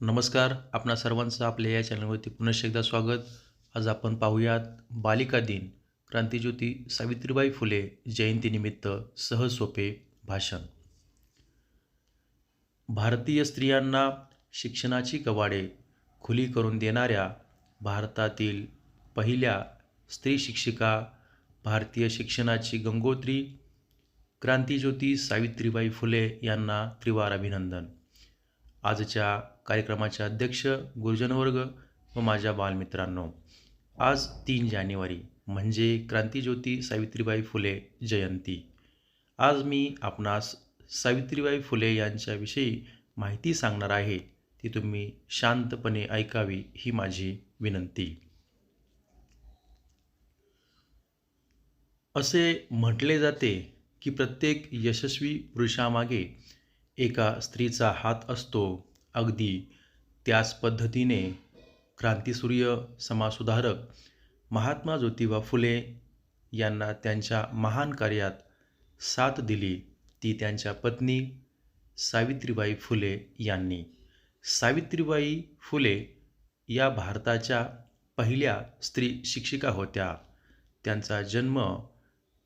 नमस्कार आपणा सर्वांचं आपल्या या चॅनलवरती पुनश्च एकदा स्वागत. आज आपण पाहूयात बालिका दिन. क्रांतीज्योती सावित्रीबाई फुले जयंतीनिमित्त सहज सोपे भाषण. भारतीय स्त्रियांना शिक्षणाची कवाडे खुली करून देणाऱ्या भारतातील पहिल्या स्त्री शिक्षिका भारतीय शिक्षणाची गंगोत्री क्रांतीज्योती सावित्रीबाई फुले यांना त्रिवार अभिनंदन. आजच्या कार्यक्रमाचे अध्यक्ष गुरुजनवर्ग व माझ्या बालमित्रांनो आज तीन जानेवारी म्हणजे क्रांतीज्योती सावित्रीबाई फुले जयंती. आज मी आपणास सावित्रीबाई फुले यांच्याविषयी माहिती सांगणार आहे ती तुम्ही शांतपणे ऐकावी ही माझी विनंती. असे म्हटले जाते की प्रत्येक यशस्वी पुरुषामागे एका स्त्रीचा हात असतो. अगदी त्याच पद्धतीने क्रांतिसूर्य समाजसुधारक महात्मा ज्योतिबा फुले यांना त्यांच्या महान कार्यात साथ दिली. ती त्यांच्या पत्नी सावित्रीबाई फुले यांनी. सावित्रीबाई फुले या भारताच्या पहिल्या स्त्री शिक्षिका होत्या. त्यांचा जन्म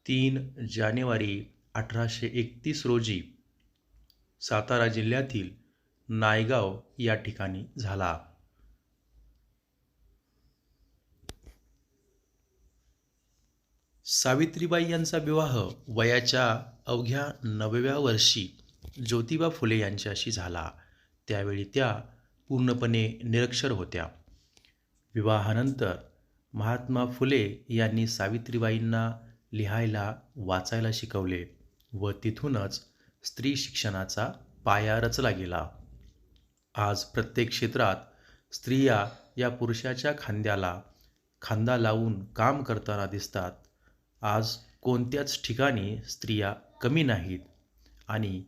तीन जानेवारी अठराशे एकतीस रोजी सातारा जिल्ह्यातील नायगाव या ठिकाणी झाला. सावित्रीबाई यांचा विवाह वयाच्या अवघ्या नवव्या वर्षी ज्योतिबा फुले यांच्याशी झाला. त्यावेळी त्या पूर्णपणे निरक्षर होत्या. विवाहानंतर महात्मा फुले यांनी सावित्रीबाईंना लिहायला वाचायला शिकवले व तिथूनच स्त्री शिक्षणाचा पाया रचला गेला आज प्रत्येक क्षेत्रात स्त्रिया या पुरुषाच्या खांद्याला खांदा लावून काम करताना दिसतात. आज कोणत्याच ठिकाणी स्त्रिया कमी नाहीत आणि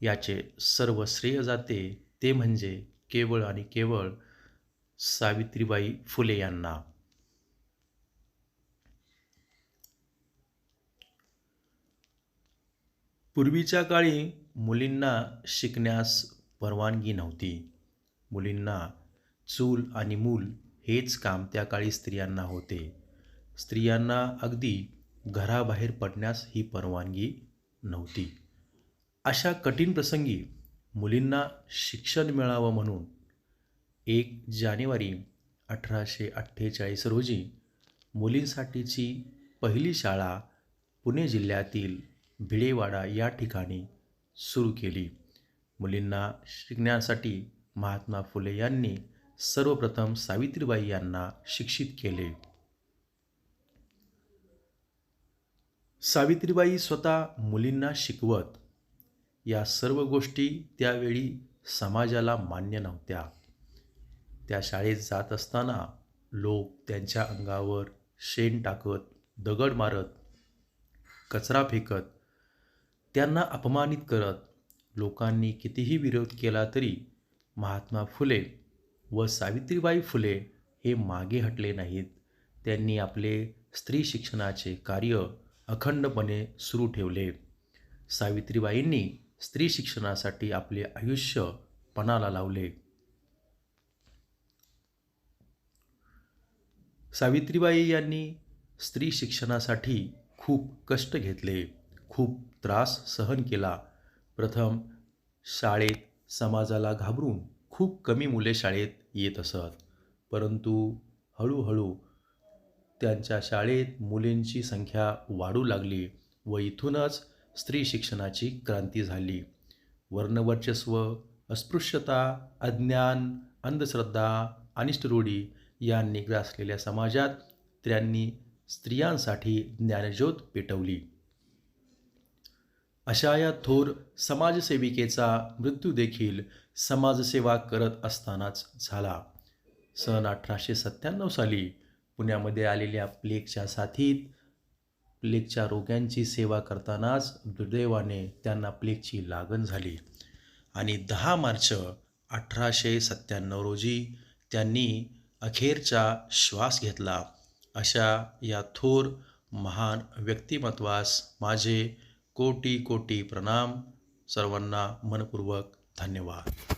याचे सर्व श्रेय जाते ते म्हणजे केवळ आणि केवळ सावित्रीबाई फुले यांना. पूर्वीच्या काळी मुलींना शिकण्यास परवानगी नव्हती. मुलींना चूल आणि मूल हेच काम त्या काळी स्त्रियांना होते. स्त्रियांना अगदी घराबाहेर पडण्यास ही परवानगी नव्हती. अशा कठीण प्रसंगी मुलींना शिक्षण मिळावं म्हणून एक जानेवारी अठराशे अठ्ठेचाळीस रोजी मुलींसाठीची पहिली शाळा पुणे जिल्ह्यातील भिडेवाडा या ठिकाणी सुरू केली. मुलींना शिकण्यासाठी महात्मा फुले यांनी सर्वप्रथम सावित्रीबाई यांना शिक्षित केले. सावित्रीबाई स्वतः मुलींना शिकवत या सर्व गोष्टी त्यावेळी समाजाला मान्य नव्हत्या. त्या शाळेत जात असताना लोक त्यांच्या अंगावर शेण टाकत दगड मारत कचरा फेकत त्यांना अपमानित करत लोकांनी कितीही विरोध केला तरी महात्मा फुले व सावित्रीबाई फुले हे मागे हटले नाहीत. त्यांनी आपले स्त्री शिक्षणाचे कार्य अखंडपणे सुरू ठेवले. सावित्रीबाईंनी स्त्री शिक्षणासाठी आपले आयुष्य पणाला लावले. सावित्रीबाई यांनी स्त्री शिक्षणासाठी खूप कष्ट घेतले. खूप त्रास सहन केला. प्रथम शाळेत समाजाला घाबरून खूप कमी मुले शाळेत येत असत. परंतु हळूहळू त्यांच्या शाळेत मुलींची संख्या वाढू लागली व इथूनच स्त्री शिक्षणाची क्रांती झाली. वर्णवर्चस्व अस्पृश्यता अज्ञान अंधश्रद्धा अनिष्ट रूढी यांनी ग्रासलेल्या समाजात त्यांनी स्त्रियांसाठी ज्ञानज्योत पेटवली. अशा या थोर समाजसेविकेचा मृत्यू देखील समाजसेवा करत असतानाच झाला. सन अठराशे सत्त्याण्णव साली पुण्यामध्ये आलेल्या प्लेगच्या साथीत प्लेगच्या रोग्यांची सेवा करतानाच दुर्दैवाने त्यांना प्लेगची लागण झाली आणि दहा मार्च अठराशे सत्त्याण्णव रोजी त्यांनी अखेरचा श्वास घेतला. अशा या थोर महान व्यक्तिमत्वास माझे कोटी कोटी प्रणाम. सर्वांना मनपूर्वक धन्यवाद.